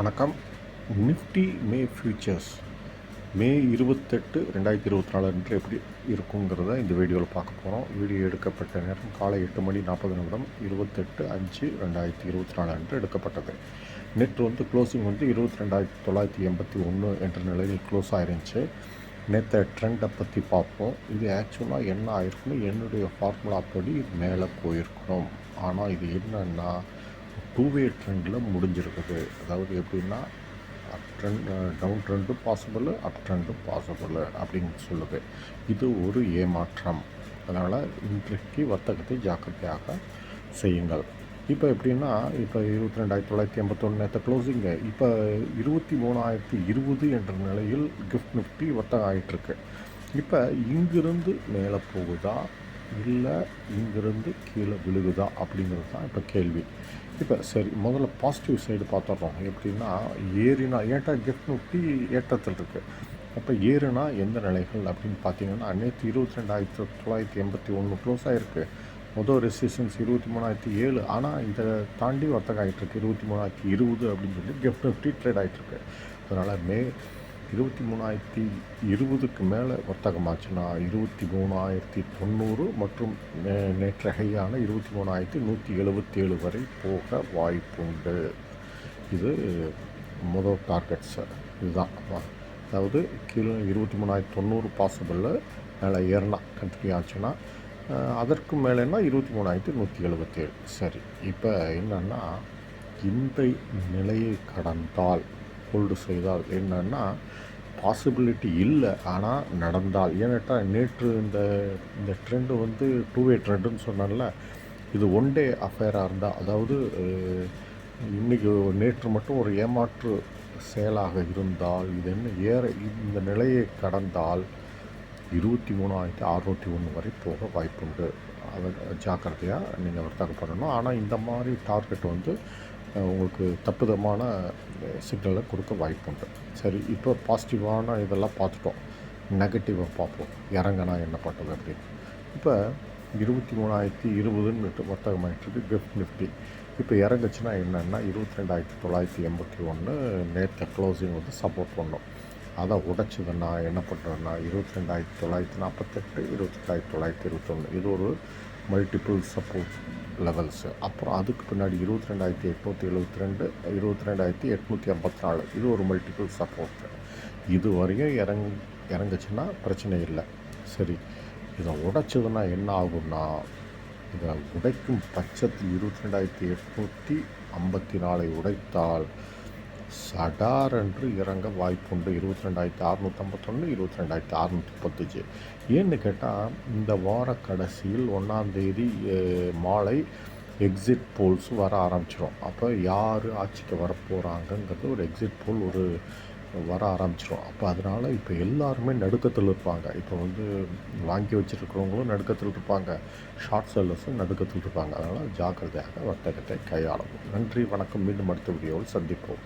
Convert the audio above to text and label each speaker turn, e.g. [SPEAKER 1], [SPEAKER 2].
[SPEAKER 1] வணக்கம். நிஃப்டி மே ஃபியூச்சர்ஸ் மே இருபத்தெட்டு ரெண்டாயிரத்தி இருபத்தி நாலு அன்று எப்படி இருக்குங்கிறத இந்த வீடியோவில் பார்க்க போகிறோம் வீடியோ எடுக்கப்பட்ட நேரம் காலை எட்டு மணி நாற்பது நிமிடம் இருபத்தெட்டு அஞ்சு ரெண்டாயிரத்தி இருபத்தி நாலு அன்று எடுக்கப்பட்டது. நேற்று வந்து க்ளோசிங் வந்து இருபத்தி ரெண்டாயிரத்தி தொள்ளாயிரத்தி எண்பத்தி ஒன்று என்ற நிலையில் க்ளோஸ் ஆயிருந்துச்சு. நேற்று ட்ரெண்டை பற்றி பார்ப்போம். இது ஆக்சுவலாக என்ன ஆயிருக்கணும் என்னுடைய ஃபார்முலா படி மேலே போயிருக்கணும். ஆனால் இது என்னென்னா டூ வே ட்ரெண்டில் முடிஞ்சிருக்குது. அதாவது எப்படின்னா அப் ட்ரெண்ட் டவுன் ட்ரெண்டும் பாசிபிள் அப் ட்ரெண்டும் பாசிபிள் அப்படின்னு சொல்லுது. இது ஒரு ஏமாற்றம். அதனால் இன்றைக்கு வர்த்தகத்தை ஜாக்கிரதையாக செய்யுங்கள். இப்போ எப்படின்னா இப்போ இருபத்தி ரெண்டாயிரத்தி தொள்ளாயிரத்தி எண்பத்தொன்று நேற்று க்ளோசிங்கு இப்போ இருபத்தி மூணாயிரத்தி இருபது என்ற நிலையில் கிஃப்ட் நிஃப்டி வர்த்தகம் ஆகிட்டுருக்கு இப்போ இங்கிருந்து மேலே போகுதா? இல்லை இங்கிருந்து கீழே விழுகுதா அப்படிங்கிறது தான் இப்போ கேள்வி. இப்போ சரி முதல்ல பாசிட்டிவ் சைடு பார்த்துட்றோம். எப்படின்னா ஏறினா ஏட்டா கிஃப்ட் நிஃப்டி ஏற்றத்தில் இருக்குது அப்போ ஏறுனா எந்த நிலைகள் அப்படின்னு பார்த்தீங்கன்னா நேற்று இருபத்தி ரெண்டாயிரத்தி தொள்ளாயிரத்தி எண்பத்தி ஒன்று க்ளோஸ் ஆகிருக்கு மொதல் ரெசிஸ்டன்ஸ் இருபத்தி மூணாயிரத்தி ஏழு. ஆனால் இதை தாண்டி வர்த்தகம் ஆகிட்டுருக்கு இருபத்தி மூணாயிரத்தி இருபது அப்படின்னு சொல்லி கிஃப்ட் நிஃப்டி ட்ரேட் ஆகிட்டுருக்கு அதனால் மே இருபத்தி மூணாயிரத்தி இருபதுக்கு மேலே வர்த்தகமாச்சுன்னா இருபத்தி மூணாயிரத்தி தொண்ணூறு மற்றும் நே நேற்றகையான இருபத்தி மூணாயிரத்தி நூற்றி எழுபத்தேழு வரை போக வாய்ப்பு உண்டு இது முதல் டார்கெட்ஸ் இதுதான். அதாவது கீழே இருபத்தி மூணாயிரத்தி தொண்ணூறு பாசிபிளில் மேலே ஏறினா கண்டினியூ ஆச்சுன்னா அதற்கு மேலேனா இருபத்தி மூணாயிரத்தி நூற்றி எழுபத்தேழு. சரி இப்போ என்னென்னா இந்த நிலையை கடந்தால் ஹோல்டு செய்தால் என்னன்னா பாசிபிலிட்டி இல்லை ஆனால் நடந்தால். ஏன்னாட்டா நேற்று இந்த இந்த ட்ரெண்டு வந்து டூ வே ட்ரெண்டுன்னு சொன்னால இது ஒன் டே அஃபேராக இருந்தால் அதாவது இன்றைக்கி நேற்று மட்டும் ஒரு ஏமாற்று செயலாக இருந்தால் இது என்ன ஏற இந்த நிலையை கடந்தால் இருபத்தி மூணாயிரத்தி அறுநூற்றி ஒன்று வரை போக வாய்ப்புண்டு. அதை ஜாக்கிரதையாக நீங்கள் வர்த்தகம் பண்ணணும். ஆனால் இந்த மாதிரி டார்கெட் வந்து உங்களுக்கு தப்புதமான சிக்னலை கொடுக்க வாய்ப்புண்டு. சரி இப்போ பாசிட்டிவான இதெல்லாம் பார்த்துட்டோம். நெகட்டிவாக பார்ப்போம். இறங்கினா என்ன பண்ணுறது அப்படின்னு. இப்போ இருபத்தி மூணாயிரத்தி இருபதுன்னு வர்த்தகமாயிட்டுருக்கு கிஃப்ட் நிஃப்டி இப்போ இறங்குச்சுன்னா என்னென்னா இருபத்தி ரெண்டாயிரத்தி தொள்ளாயிரத்தி எண்பத்தி ஒன்று நேற்று க்ளோசிங் வந்து சப்போர்ட் பண்ணோம். அதை உடைச்சதுன்னா என்ன பண்ணுறதுன்னா இருபத்தி ரெண்டாயிரத்தி தொள்ளாயிரத்தி நாற்பத்தெட்டு இருபத்தி ரெண்டாயிரத்தி தொள்ளாயிரத்தி இருபத்தொன்று இது ஒரு மல்டிபிள் சப்போர்ட் லெவல்ஸு அப்புறம் அதுக்கு பின்னாடி இருபத்தி ரெண்டாயிரத்தி எட்நூற்றி எழுபத்தி ரெண்டு இருபத்தி ரெண்டாயிரத்தி எட்நூற்றி ஐம்பத்தி நாலு. இது ஒரு மல்டிபிள் சப்போர்ட் இது வரையும் இறங் இறங்குச்சுன்னா பிரச்சனை இல்லை. சரி இதை உடைச்சதுன்னா என்ன ஆகும்னா இதை உடைக்கும் பட்சத்தில் இருபத்தி ரெண்டாயிரத்தி எட்நூற்றி ஐம்பத்தி நாலை உடைத்தால் சடார் என்று இறங்க வாய்ப்புண்டு. இருபத்தி ரெண்டாயிரத்தி அறநூற்றம்பத்தொன்று இருபத்தி ரெண்டாயிரத்தி அறுநூற்றி முப்பத்தஞ்சு. ஏன்னு கேட்டால் இந்த வார கடைசியில் ஒன்றாந்தேதி மாலை எக்ஸிட் போல்ஸ் வர ஆரம்பிச்சிடும் அப்போ யார் ஆட்சிக்கு வரப்போகிறாங்கங்கிறது ஒரு எக்ஸிட் போல் ஒரு வர ஆரம்பிச்சிடும் அப்போ அதனால் இப்போ எல்லாருமே நடுக்கத்தில் இருப்பாங்க. இப்போ வந்து வாங்கி வச்சுருக்கிறவங்களும் நடுக்கத்தில் இருப்பாங்க. ஷார்ட் செல்லர்ஸும் நடுக்கத்தில் இருப்பாங்க. அதனால் ஜாக்கிரதையாக வர்த்தகத்தை கையாளவும். நன்றி வணக்கம். மீண்டும் அடுத்த வீடியோவில் சந்திப்போம்.